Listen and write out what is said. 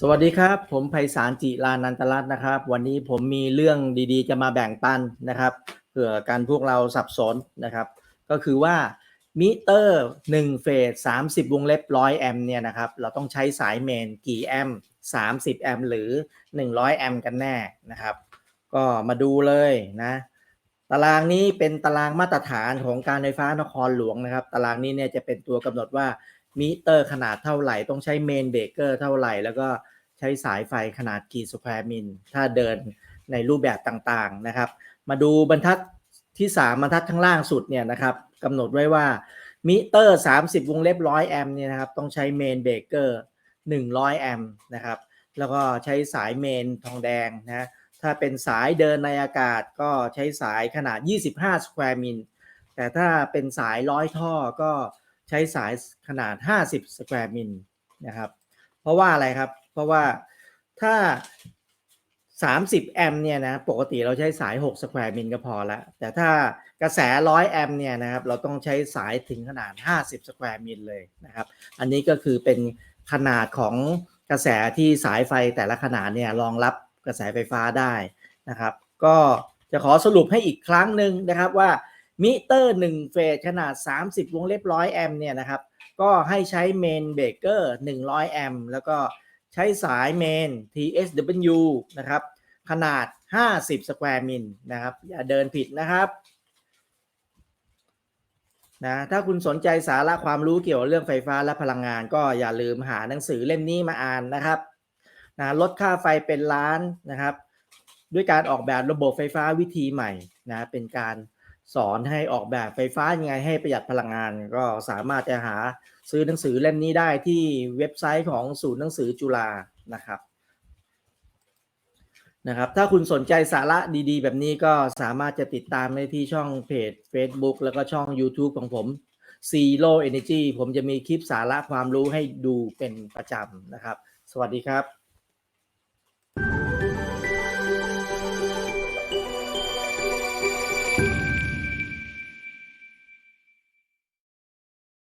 สวัสดีครับ ผมไพศาลจิรานันตรัตน์นะครับ วันนี้ผมมีเรื่องดีๆ จะมาแบ่งปันนะครับเผื่อการพวกเราสับสนนะครับ ก็คือว่ามิเตอร์1เฟส30 วงเล็บ 100 แอมป์เนี่ยนะครับ เราต้องใช้สายเมนกี่แอมป์30 แอมป์หรือ 100 แอมป์กันแน่นะครับ ก็มาดูเลยนะตารางนี้เป็นตารางมาตรฐานของการไฟฟ้านครหลวงนะครับ ตารางนี้เนี่ยจะเป็นตัวกำหนดว่ามิเตอร์ขนาดเท่าไหร่ ต้องใช้เมนเบรกเกอร์เท่าไหร่ แล้วก็ ใช้สายไฟขนาดกี่สแควร์มิลถ้าเดินในรูปแบบต่างๆนะครับ มาดูบรรทัดที่ 3 บรรทัดข้างล่างสุดเนี่ยนะครับกำหนดไว้ว่ามิเตอร์ 30 วงเล็บ 100 แอมป์เนี่ยนะครับต้องใช้เมนเบรกเกอร์100 แอมป์นะครับแล้วก็ใช้สายเมนทองแดงนะถ้าเป็นสายเดินในอากาศก็ใช้สายขนาด 25 สแควร์มิลแต่ถ้าเป็นสายร้อยท่อก็ใช้สายขนาด 50 สแควร์มิลนะครับ เพราะว่าอะไรครับ เพราะว่าถ้า 30 แอมเนี่ยนะปกติเราใช้สาย 6 สแควร์มิลก็พอล้วแต่ถ้ากระแส 100 แอมเนี่ยนะครับเราต้องใช้สายถึงขนาด 50 สแควร์มิลเลยนะครับอันนี้ก็คือเป็นขนาดของกระแสที่สายไฟแต่ละขนาดเนี่ยรองรับกระแสไฟฟ้าได้นะครับ ก็จะขอสรุปให้อีกครั้งหนึ่งนะครับว่ามิเตอร์ 1 เฟสขนาด 30 วงเล็บร้อยแอมเนี่ยนะครับก็ให้ใช้เมนเบรกเกอร์100 แอมแล้วก็ ใช้สายเมน TSW นะครับ ขนาด 50 สแควร์มิลนะครับ อย่าเดินผิดนะครับนะถ้าคุณสนใจสาระความรู้เกี่ยวกับเรื่องไฟฟ้าและพลังงาน ก็อย่าลืมหาหนังสือเล่มนี้มาอ่านนะครับนะลดค่าไฟเป็นล้านนะครับ ด้วยการออกแบบระบบไฟฟ้าวิธีใหม่นะเป็นการ สอนให้ออกแบบไฟฟ้ายังไงให้ประหยัดพลังงาน ก็สามารถจะหาซื้อหนังสือเล่มนี้ได้ที่เว็บไซต์ของศูนย์หนังสือจุฬานะครับนะครับ ถ้าคุณสนใจสาระดีๆ แบบนี้ก็สามารถจะติดตามได้ที่ช่องเพจ Facebook แล้วก็ช่อง YouTube ของผม Zero Energy ผมจะมีคลิปสาระความรู้ให้ดูเป็นประจำนะครับ สวัสดีครับ